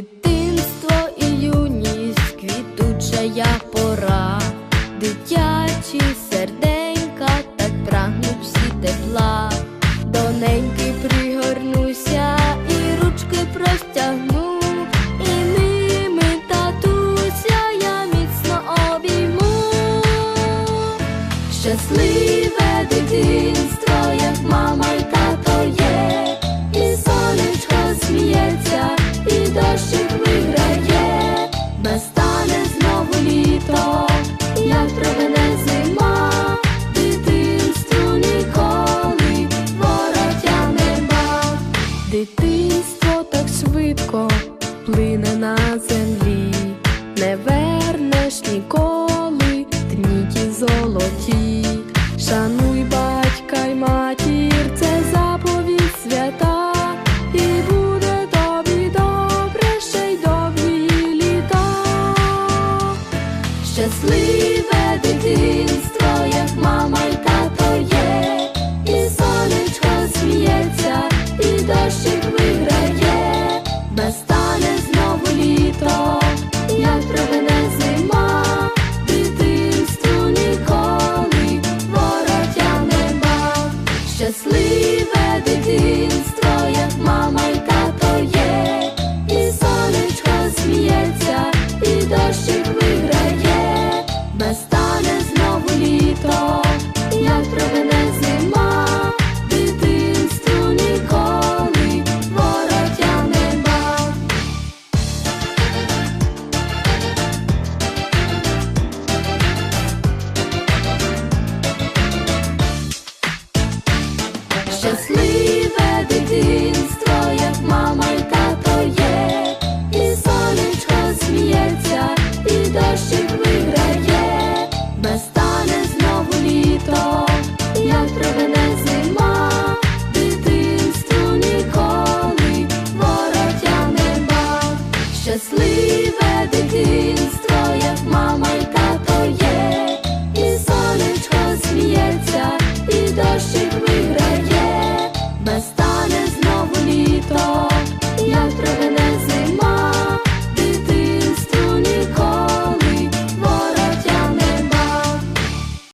Дитинство і юність, квітучая пора, дитячі серденька так прагнуть всі тепла, доненьки пригорнуся і ручки простягну, і ними татуся я міцно обійму. Щасливе дитинство, як мама й тато є, настане знову літо, як пробене зима, дитинству ніколи воротя нема. Дитинство так швидко плине на землі, не щасливе дитинство, як мама й тато є, і сонечко сміється, і дощик виграє, настане знову літо, як проведе зима, дитинству ніколи вороття нема, щасливе дитинство. Ціле дитинство, як мама й тато є, і сонечко сміється.